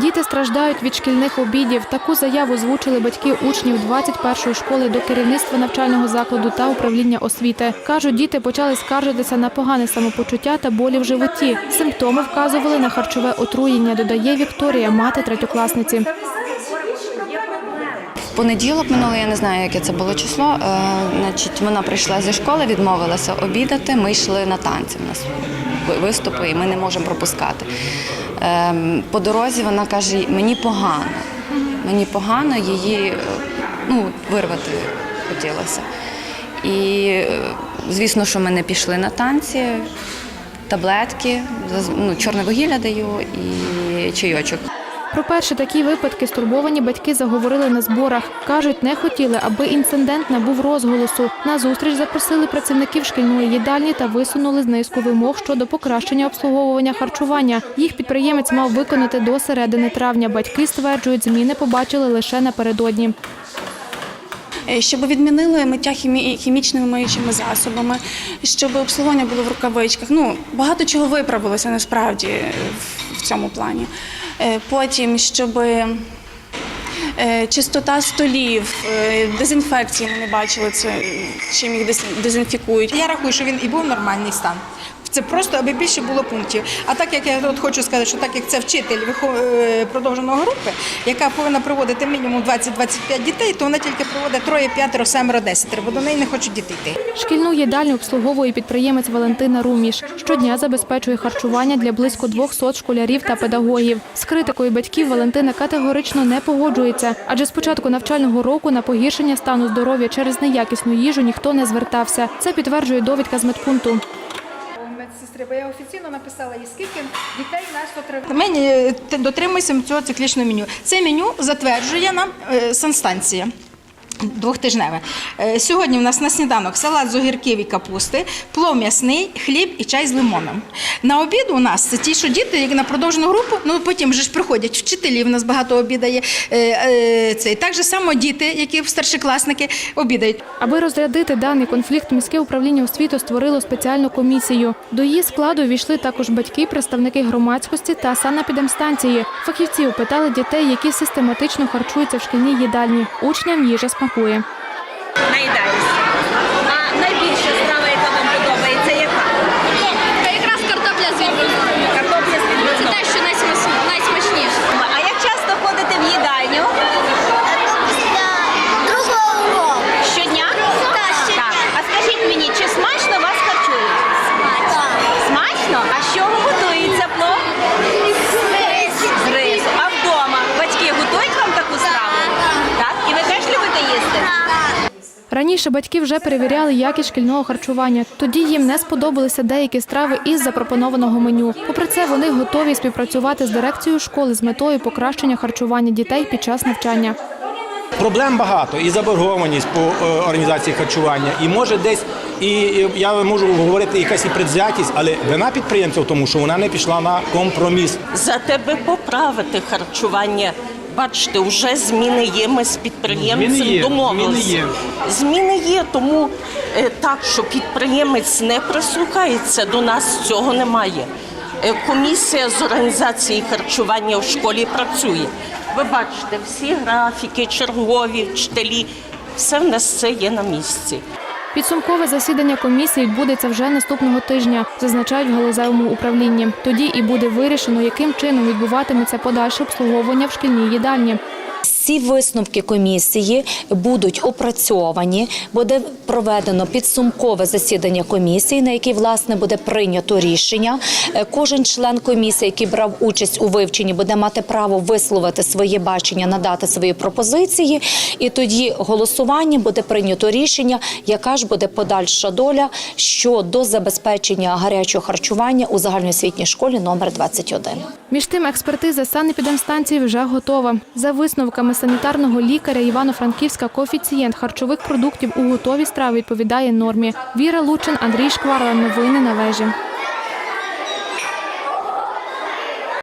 Діти страждають від шкільних обідів. Таку заяву звучили батьки учнів 21-ї школи до керівництва навчального закладу та управління освіти. Кажуть, діти почали скаржитися на погане самопочуття та болі в животі. Симптоми вказували на харчове отруєння, додає Вікторія, мати третьокласниці. Понеділок минулий, я не знаю, яке це було число. Е, значить, вона прийшла зі школи, відмовилася обідати. Ми йшли на танці. У нас виступи, і ми не можемо пропускати. Ем, по дорозі вона каже: мені погано. Мені погано, її е, ну, вирвати хотілося. І, е, звісно, що ми не пішли на танці, таблетки, ну, чорне вугілля даю і чайочок. Про перші такі випадки стурбовані батьки заговорили на зборах. Кажуть, не хотіли, аби інцидент набув розголосу. На зустріч запросили працівників шкільної їдальні та висунули низку вимог щодо покращення обслуговування харчування. Їх підприємець мав виконати до середини травня. Батьки стверджують, зміни побачили лише напередодні. Е, щоб відмінили миття хімі- хімічними миючими засобами, щоб обслуговування було в рукавичках. Ну багато чого виправилося насправді в цьому плані. Е, Потім, щоб е, чистота столів, е, дезінфекції ми не бачили це, чим їх дез- дезінфікують. Я рахую, що він і був нормальний стан. Це просто аби більше було пунктів. А так як я от хочу сказати, що так як це вчитель е, продовженої групи, яка повинна проводити мінімум 20-25 дітей, то вона тільки проводить троє, п'ятеро, семеро, десятеро, бо до неї не хочуть діти йти. Шкільну їдальню обслуговує підприємець Валентина Руміш. Щодня забезпечує харчування для близько 200 школярів та педагогів. З критикою батьків Валентина категорично не погоджується, адже з початку навчального року на погіршення стану здоров'я через неякісну їжу ніхто не звертався. Це підтверджує довідка з медпункту. Медсестри, бо я офіційно написала їй, скільки дітей нас отримали. Ми е, дотримуємося цього циклічного меню. Це меню затверджує нам е, санстанція. Двохтижневе. Е, Сьогодні в нас на сніданок салат з огірків і капусти, плов м'ясний, хліб і чай з лимоном. На обід у нас це ті, що діти, як на продовжену групу, ну потім вже ж приходять вчителі, в нас багато обідає. Е, е, Цей. Так же само діти, які старшокласники, обідають. Аби розрядити даний конфлікт, міське управління освіти створило спеціальну комісію. До її складу війшли також батьки, представники громадськості та санепідемстанції. Фахівці опитали дітей, які систематично харчуються в шкільній їдальні. Учням їжа смакує. наїдаюся. А найбільша страва, яка вам подобається, яка? Та якраз картопля з відбивною. Картопля з Це відбивною. те, що найсмачніше. найсмачніше. А як часто ходите в їдальню? Другого року. Щодня? Так. А скажіть мені, чи смачно вас харчують? Смачно? А з чого готується плов? З рису. А вдома батьки готують вам таку страву? Так. І ви теж любите їсти? Раніше батьки вже перевіряли якість шкільного харчування. Тоді їм не сподобалися деякі страви із запропонованого меню. Попри це, вони готові співпрацювати з дирекцією школи з метою покращення харчування дітей під час навчання. Проблем багато і заборгованість по е, організації харчування, і може десь і і я можу говорити якась і предвзятість, але вина підприємця в тому, що вона не пішла на компроміс. за тебе поправити харчування. Бачите, вже зміни є. Ми з підприємцем Зміни є, домовилися. зміни є. Зміни є, тому е, так, що підприємець не прислухається, до нас цього немає. Е, Комісія з організації харчування в школі працює. Ви бачите, всі графіки, чергові, вчителі, все в нас це є на місці. Підсумкове засідання комісії відбудеться вже наступного тижня, зазначають в галузевому управлінні. Тоді і буде вирішено, яким чином відбуватиметься подальше обслуговування в шкільній їдальні. Всі висновки комісії будуть опрацьовані, буде проведено підсумкове засідання комісії, на якій власне буде прийнято рішення. Е, Кожен член комісії, який брав участь у вивченні, буде мати право висловити своє бачення, надати свої пропозиції. І тоді голосування буде прийнято рішення, яка ж буде подальша доля щодо забезпечення гарячого харчування у загальноосвітній школі номер 21. Між тим, експертиза санепідемстанції вже готова. За висновками санітарного лікаря Івано-Франківська, коефіцієнт харчових продуктів у готові страви відповідає нормі. Віра Лучин, Андрій Шкварла. Новини на вежі.